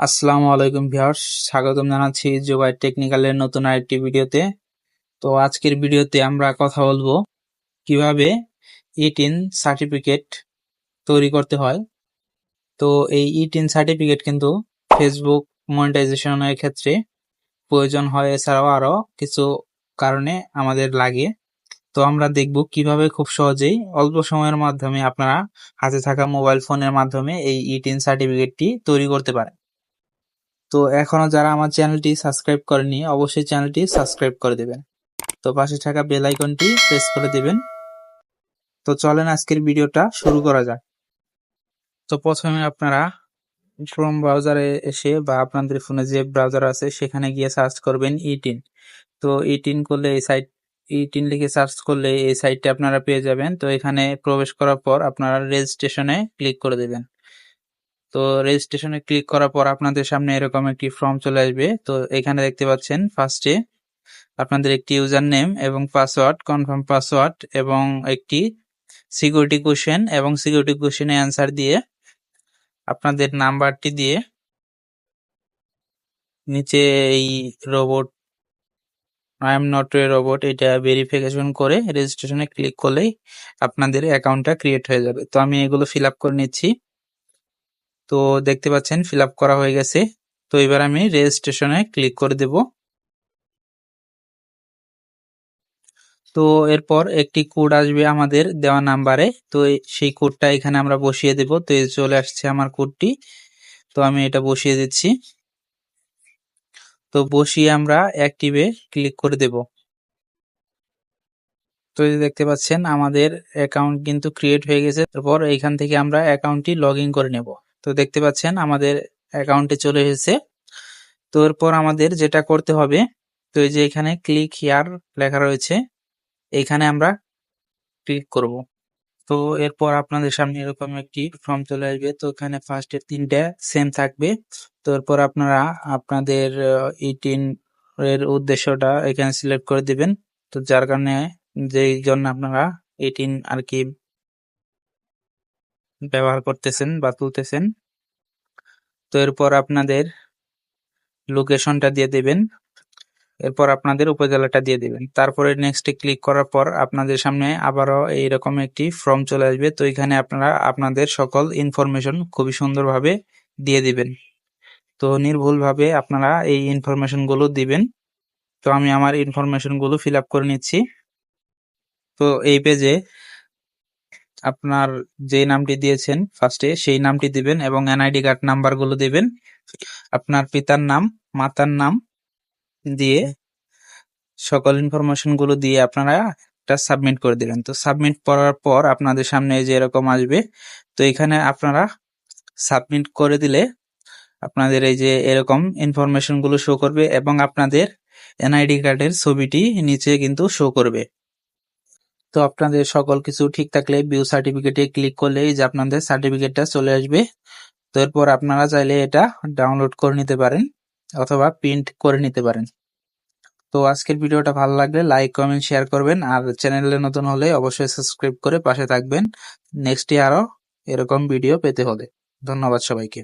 আসসালামু আলাইকুম ভিউয়ার্স, স্বাগতম জানাচ্ছি জোবাই টেকনিক্যালের নতুন আরেকটি ভিডিওতে। তো আজকের ভিডিওতে আমরা কথা বলব কীভাবে ইটিন সার্টিফিকেট তৈরি করতে হয়। তো এই ইটিন সার্টিফিকেট কিন্তু ফেসবুক মনিটাইজেশনের ক্ষেত্রে প্রয়োজন হয়, এছাড়াও আরও কিছু কারণে আমাদের লাগে। তো আমরা দেখব কীভাবে খুব সহজেই অল্প সময়ের মাধ্যমে আপনারা হাতে থাকা মোবাইল ফোনের মাধ্যমে এই ইটিন সার্টিফিকেটটি তৈরি করতে পারেন। তো এখনও যারা আমার চ্যানেলটি সাবস্ক্রাইব করেনি, অবশ্যই চ্যানেলটি সাবস্ক্রাইব করে দেবেন। তো পাশে থাকা বেল আইকনটি প্রেস করে দেবেন। তো চলেন আজকের ভিডিওটা শুরু করা যাক। তো প্রথমে আপনারা ক্রোম ব্রাউজারে এসে বা আপনাদের ফোনে যে ব্রাউজার আছে, সেখানে গিয়ে সার্চ করবেন ইটিন তো ইটিন করলে এই সাইট ইটিন লিখে সার্চ করলে এই সাইটটা আপনারা পেয়ে যাবেন। তো এখানে প্রবেশ করার পর আপনারা রেজিস্ট্রেশনে ক্লিক করে দেবেন। তো রেজিস্ট্রেশনে ক্লিক করার পর আপনাদের সামনে এরকম একটি ফর্ম চলে আসবে। তো এখানে দেখতে পাচ্ছেন ফার্স্টে আপনাদের একটি ইউজার নেম এবং পাসওয়ার্ড কনফার্ম পাসওয়ার্ড এবং একটি সিকিউরিটি কোশ্চেন এবং সিকিউরিটি কোশ্চেনে অ্যান্সার দিয়ে আপনাদের নাম্বারটি দিয়ে নিচে এই robot I am not a robot এটা ভেরিফিকেশন করে রেজিস্ট্রেশনে ক্লিক করলেই আপনাদের অ্যাকাউন্টটা ক্রিয়েট হয়ে যাবে। তো আমি এগুলো ফিল আপ করে নিচ্ছি। তো দেখতে পাচ্ছেন ফিল করা হয়ে গেছে। তো এবার আমি রেজিস্ট্রেশনে ক্লিক করে দেব। তো এরপর একটি কোড আসবে আমাদের দেওয়া নাম্বারে। তো সেই কোডটা এখানে আমরা বসিয়ে দেব। তো চলে আসছে আমার কোডটি। তো আমি এটা বসিয়ে দিচ্ছি। তো বসিয়ে আমরা অ্যাক্টিভে ক্লিক করে দেব। তো দেখতে পাচ্ছেন, আমাদের অ্যাকাউন্ট কিন্তু ক্রিয়েট হয়ে গেছে। তারপর এইখান থেকে আমরা অ্যাকাউন্টটি লগ করে নেব। তো দেখতে পাচ্ছেন আমাদের অ্যাকাউন্টে চলে এসেছে। তো এরপর আমাদের যেটা করতে হবে, তো এই যে এখানে ক্লিক হিয়ার লেখা রয়েছে এইখানে আমরা ক্লিক করব। তো এরপর আপনাদের সামনে এরকম একটি ফর্ম চলে আসবে। তো এখানে ফার্স্টে তিনটা সেম থাকবে। তো এরপর আপনারা আপনাদের ইটিন এর উদ্দেশ্যটা এখানে সিলেক্ট করে দিবেন। তো যার কারণে যেই জন্য আপনারা এইটিন আর কি ব্যবহার করতেছেন বা তুলতেছেন তো এরপর আপনাদের লোকেশনটা দিয়ে দেবেন। এরপর আপনাদের উপজেলাটা দিয়ে দিবেন। তারপরে নেক্সটে ক্লিক করার পর আপনাদের সামনে আবারও এইরকম একটি ফর্ম চলে আসবে। তো এখানে আপনারা আপনাদের সকল ইনফরমেশন খুবই সুন্দরভাবে দিয়ে দিবেন। তো নির্ভুলভাবে আপনারা এই ইনফরমেশনগুলো দিবেন। তো আমি আমার ইনফরমেশনগুলো ফিল আপ করে নিচ্ছি। তো এই পেজে আপনার যে নামটি দিয়েছেন ফার্স্টে সেই নামটি দিবেন এবং এনআইডি কার্ড নাম্বারগুলো দিবেন। আপনার পিতার নাম, মাতার নাম দিয়ে সকল ইনফরমেশনগুলো দিয়ে আপনারা একটা সাবমিট করে দিবেন। তো সাবমিট করার পর আপনাদের সামনে যে এরকম আসবে, তো এখানে আপনারা সাবমিট করে দিলে আপনাদের এই যে এরকম ইনফরমেশনগুলো শো করবে এবং আপনাদের এনআইডি কার্ডের ছবিটি নিচে কিন্তু শো করবে। তো আপনাদের সকল কিছু ঠিক থাকলে ভিউ সার্টিফিকেটে ক্লিক করলে যে আপনাদের সার্টিফিকেটটা চলে আসবে। তো এরপর আপনারা চাইলে এটা ডাউনলোড করে নিতে পারেন অথবা প্রিন্ট করে নিতে পারেন। তো আজকের ভিডিওটা ভালো লাগলে লাইক কমেন্ট শেয়ার করবেন আর চ্যানেলে নতুন হলে অবশ্যই সাবস্ক্রাইব করে পাশে থাকবেন। নেক্সটে আরও এরকম ভিডিও পেতে হলে। ধন্যবাদ সবাইকে।